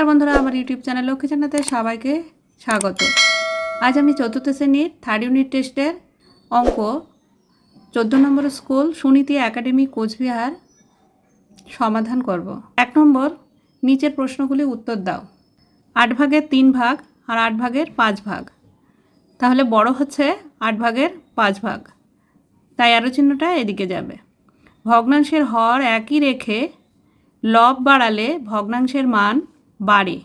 নমস্কার বন্ধুরা, আমার ইউটিউব চ্যানেল লক্ষ্মী জানাতে সবাইকে স্বাগত। আজ আমি চতুর্থ শ্রেণির থার্ড ইউনিট টেস্টের অঙ্ক, চোদ্দ নম্বর স্কুল সুনীতি একাডেমি কোচবিহার সমাধান করব। এক নম্বর, নিচের প্রশ্নগুলি উত্তর দাও। আট ভাগের তিন ভাগ আর আট ভাগের পাঁচ ভাগ। তাহলে বড় হচ্ছে আট ভাগের পাঁচ ভাগ। তাই আরও চিহ্নটা এদিকে যাবে। ভগ্নাংশের হর একই রেখে লব বাড়ালে ভগ্নাংশের মান বাড়ে।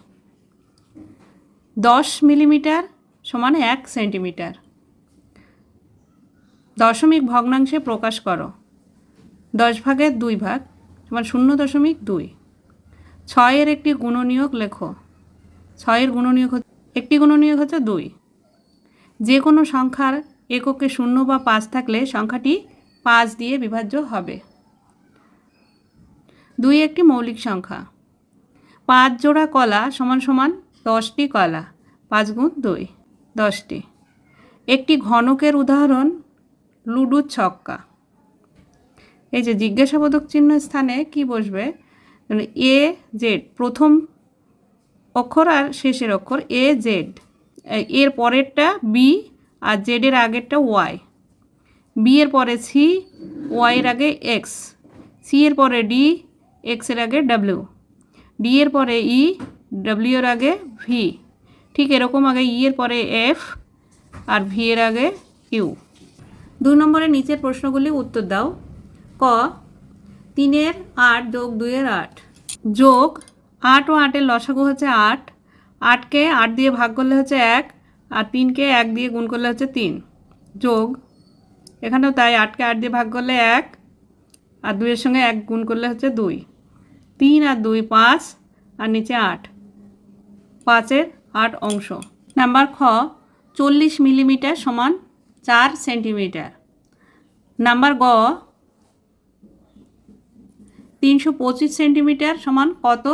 দশ মিলিমিটার সমান এক সেন্টিমিটার। দশমিক ভগ্নাংশে প্রকাশ করো। দশ ভাগের দুই ভাগ সমান শূন্য দশমিক দুই। ছয়ের একটি গুণনীয়ক লেখো। ছয়ের গুণনীয়ক একটি গুণনীয়ক হচ্ছে দুই। যে কোনো সংখ্যার এককে শূন্য বা পাঁচ থাকলে সংখ্যাটি পাঁচ দিয়ে বিভাজ্য হবে। দুই একটি মৌলিক সংখ্যা। পাঁচ জোড়া কলা সমান সমান দশটি কলা, পাঁচ গুণ দুই, দশটি। একটি ঘনকের উদাহরণ লুডুর ছক্কা। এই যে জিজ্ঞাসাবোধক চিহ্ন স্থানে কি বসবে? এ, জেড, প্রথম অক্ষর আর শেষের অক্ষর এ, জেড। এর পরেরটা বি আর জেডের আগেরটা ওয়াই। বি এর পরে সি ওয়াইয়ের আগে এক্স। সি এর পরে ডি, এক্সের আগে ডাব্লিউ। ডি এর পরে ই ডাব্লিউ এর আগে ভি ঠিক এরকম আগে ই এর পরে এফ আর ভি এর আগে ইউ দুই নম্বরের নিচের প্রশ্নগুলি উত্তর দাও। ক, তিনের আট যোগ দুইয়ের আট। যোগ আট ও আটের লসাগু হচ্ছে আট। আটকে আট দিয়ে ভাগ করলে হচ্ছে এক আর তিনকে এক দিয়ে গুণ করলে হচ্ছে তিন। যোগ এখানেও তাই আটকে আট দিয়ে ভাগ করলে এক আর দুইয়ের সঙ্গে এক গুণ করলে হচ্ছে দুই। তিন আর দুই পাঁচ, আর নিচে আট। পাঁচের আট অংশ। নাম্বার খ, চল্লিশ মিলিমিটার সমান চার সেন্টিমিটার। নাম্বার গ, তিনশো পঁচিশ সেন্টিমিটার সমান কত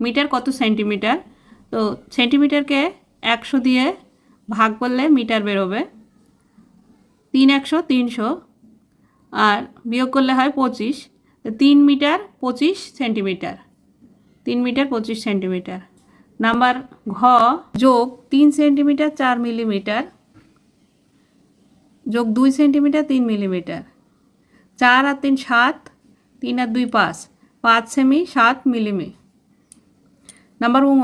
মিটার, কত সেন্টিমিটার? তো সেন্টিমিটারকে একশো দিয়ে ভাগ করলে মিটার বেরোবে। তিন একশো, তিনশো। আর বিয়োগ করলে হয় পঁচিশ। তিন মিটার পঁচিশ সেন্টিমিটার। তিন মিটার পঁচিশ সেন্টিমিটার। নাম্বার ঘ, যোগ তিন সেন্টিমিটার চার মিলিমিটার। যোগ দুই সেন্টিমিটার তিন মিলিমিটার। চার আর তিন সাত, তিন আর দুই পাঁচ। পাঁচ সেমি সাত মিলিমি। নাম্বার উঙ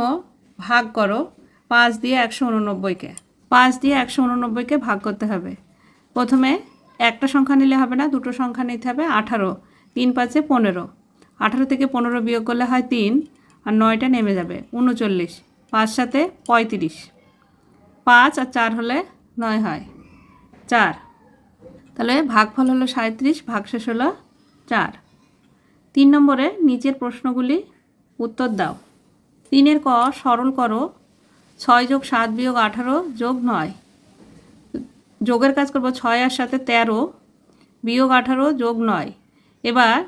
ভাগ করো। পাঁচ দিয়ে একশো উননব্বইকে পাঁচ দিয়ে একশো উননব্বইকে ভাগ করতে হবে। প্রথমে একটা সংখ্যা নিলে হবে না, দুটো সংখ্যা নিতে হবে আঠারো। তিন পাঁচে পনেরো। আঠারো থেকে পনেরো বিয়োগ করলে হয় তিন, আর নয়টা নেমে যাবে উনচল্লিশ। পাঁচ সাথে পঁয়ত্রিশ। পাঁচ আর চার হলে নয় হয়। চার। তাহলে ভাগফল হলো সাঁত্রিশ ভাগশেষ হলো চার। তিন নম্বরে নিচের প্রশ্নগুলি উত্তর দাও। তিনের ক সরল করো, ছয় যোগ সাত বিয়োগ আঠারো যোগ নয়। যোগের কাজ করব ছয় আর সাথে তেরো বিয়োগ আঠারো যোগ নয়। এবার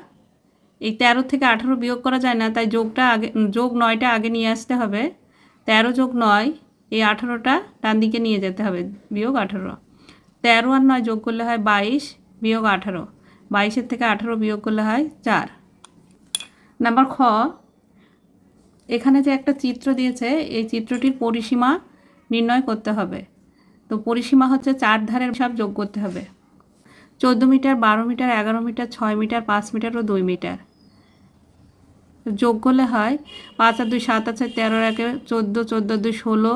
এই তেরো থেকে আঠারো বিয়োগ করা যায় না, তাই যোগটা আগে যোগ নয়টা আগে নিয়ে আসতে হবে। তেরো যোগ নয়, এই আঠারোটা ডান দিকে নিয়ে যেতে হবে, বিয়োগ আঠারো। তেরো আর নয় যোগ করলে হয় বাইশ, বিয়োগ আঠারো। বাইশের থেকে আঠারো বিয়োগ করলে হয় চার। নাম্বার খ, এখানে যে একটা চিত্র দিয়েছে, এই চিত্রটির পরিসীমা নির্ণয় করতে হবে। তো পরিসীমা হচ্ছে চার ধারের সব যোগ করতে হবে। চোদ্দ মিটার, বারো মিটার, এগারো মিটার, ছয় মিটার, পাঁচ মিটার ও দুই মিটার। যোগ করলে হয় পাঁচ আর দুই সাত আছে, তেরো একে চোদ্দ চোদ্দ দুই ষোলো,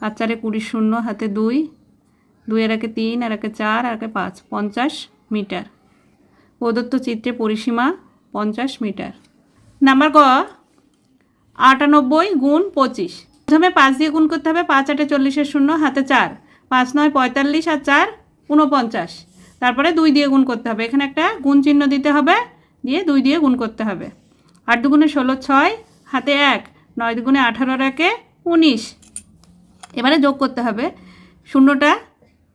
আর চারে কুড়ি শূন্য, হাতে দুই দুইয়ের একে তিন, আর একে চার, আর একে পাঁচ, পঞ্চাশ মিটার। প্রদত্ত চিত্রে পরিসীমা পঞ্চাশ মিটার। নাম্বার গ আটানব্বই গুণ পঁচিশ। প্রথমে পাঁচ দিয়ে গুণ করতে হবে, পাঁচ আটে চল্লিশের শূন্য, হাতে চার, পাঁচ নয় পঁয়তাল্লিশ, আর চার উনপঞ্চাশ তারপরে দুই দিয়ে গুণ করতে হবে। এখানে একটা গুণ চিহ্ন দিতে হবে, দিয়ে দুই দিয়ে গুণ করতে হবে। আট দুগুণে ষোলো ছয়, হাতে এক, নয় দুগুণে আঠারোর একে উনিশ। এবারে যোগ করতে হবে। শূন্যটা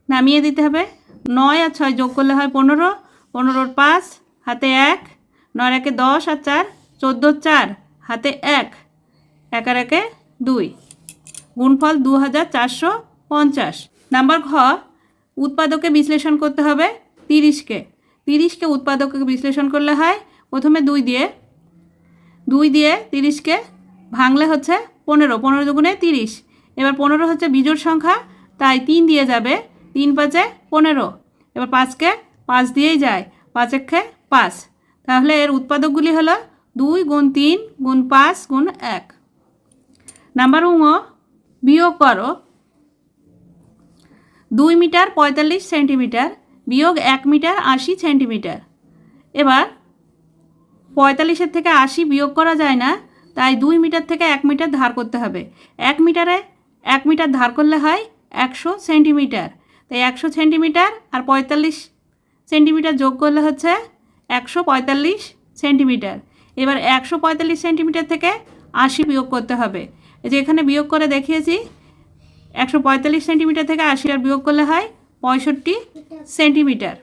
নামিয়ে দিতে হবে। নয় আর ছয় যোগ করলে হয় পনেরো, পনেরোর পাঁচ, হাতে এক, নয় একে দশ আর চার, চোদ্দোর চার, হাতে এক এক আর একে দুই। গুণফল দু হাজার চারশো পঞ্চাশ। নাম্বার ঘ উৎপাদকে বিশ্লেষণ করতে হবে তিরিশকে। তিরিশকে উৎপাদককে বিশ্লেষণ করলে হয় প্রথমে দুই দিয়ে দুই দিয়ে তিরিশকে ভাঙলে হচ্ছে পনেরো পনেরো দুগুণে তিরিশ। এবার পনেরো হচ্ছে বিজোড় সংখ্যা, তাই তিন দিয়ে যাবে, তিন পাঁচে পনেরো। এবার পাঁচকে পাঁচ দিয়েই যায় পাঁচ একে পাঁচ। তাহলে এর উৎপাদকগুলি হলো দুই গুণ তিন গুণ পাঁচ গুণ এক। নাম্বার উঙ বিয়োগ করো। দুই মিটার পঁয়তাল্লিশ সেন্টিমিটার বিয়োগ এক মিটার আশি সেন্টিমিটার। এবার পঁয়তাল্লিশের থেকে আশি বিয়োগ করা যায় না, তাই দুই মিটার থেকে এক মিটার ধার করতে হবে। এক মিটারে এক মিটার ধার করলে হয় একশো সেন্টিমিটার। তাই একশো সেন্টিমিটার আর পঁয়তাল্লিশ সেন্টিমিটার যোগ করলে হচ্ছে একশো পঁয়তাল্লিশ সেন্টিমিটার। এবার একশো পঁয়তাল্লিশ সেন্টিমিটার থেকে আশি বিয়োগ করতে হবে। যে এখানে বিয়োগ করে দেখিয়েছি একশো পঁয়তাল্লিশ সেন্টিমিটার থেকে আশি আর বিয়োগ করলে হয় পঁয়ষট্টি সেন্টিমিটার।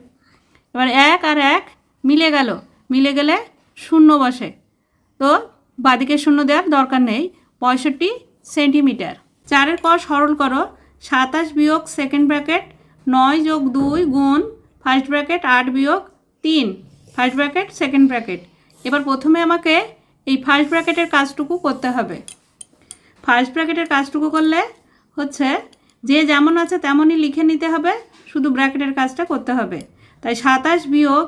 এবার এক আর এক মিলে গেল, মিলে গেলে শূন্য বসে। তো বাদিকে শূন্য দেওয়ার দরকার নেই, পঁয়ষট্টি সেন্টিমিটার। চারের পর সরল করো, সাতাশ বিয়োগ সেকেন্ড ব্র্যাকেট নয় যোগ দুই গুণ ফার্স্ট ব্র্যাকেট আট বিয়োগ তিন, ফার্স্ট ব্র্যাকেট সেকেন্ড ব্র্যাকেট। এবার প্রথমে আমাকে এই ফার্স্ট ব্র্যাকেটের কাজটুকু করতে হবে। ফার্স্ট ব্র্যাকেটের কাজটুকু করলে হচ্ছে যে যেমন আছে তেমনই লিখে নিতে হবে, শুধু ব্র্যাকেটের কাজটা করতে হবে। তাই সাতাশ বিয়োগ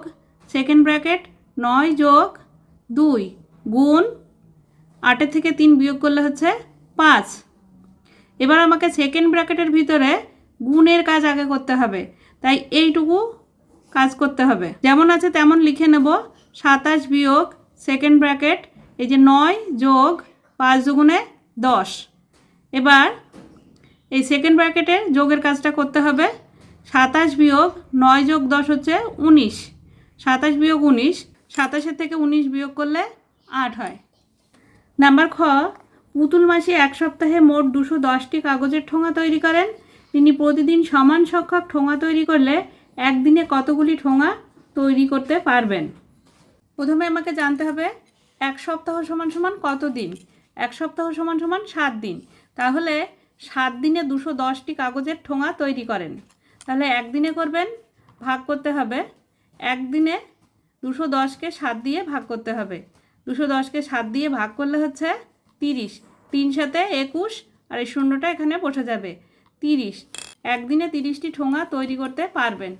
সেকেন্ড ব্র্যাকেট নয় যোগ দুই গুণ আটের থেকে তিন বিয়োগ করলে হচ্ছে পাঁচ। এবার আমাকে সেকেন্ড ব্র্যাকেটের ভিতরে গুণের কাজ আগে করতে হবে, তাই এইটুকু কাজ করতে হবে। যেমন আছে তেমন লিখে নেব, সাতাশ বিয়োগ সেকেন্ড ব্র্যাকেট, এই যে নয় যোগ পাঁচ দুগুণে দশ। এবার এই সেকেন্ড ব্র্যাকেটে যোগের কাজটা করতে হবে। সাতাশ বিয়োগ নয় যোগ দশ হচ্ছে উনিশ। সাতাশ বিয়োগ উনিশ, সাতাশের থেকে উনিশ বিয়োগ করলে আট হয়। নাম্বার খ, পুতুল মাসি এক সপ্তাহে মোট দুশো দশটি কাগজের ঠোঙা তৈরি করেন। তিনি প্রতিদিন সমান সংখ্যক ঠোঙা তৈরি করলে একদিনে কতগুলি ঠোঙা তৈরি করতে পারবেন? প্রথমে আমাকে জানতে হবে, এক সপ্তাহ সমান সমান কত দিন? এক সপ্তাহ সমান সমান সাত দিন। তাহলে সাত দিনে দুশো দশটি কাগজের ঠোঙা তৈরি করেন। তাহলে একদিনে করবেন, ভাগ করতে হবে। একদিনে দুশো দশকে সাত দিয়ে ভাগ করতে হবে। দুশো দশকে সাত দিয়ে ভাগ করলে হচ্ছে তিরিশ। তিন সাথে একুশ, আর এই শূন্যটা এখানে বসে যাবে। তিরিশ। একদিনে তিরিশটি ঠোঙা তৈরি করতে পারবেন।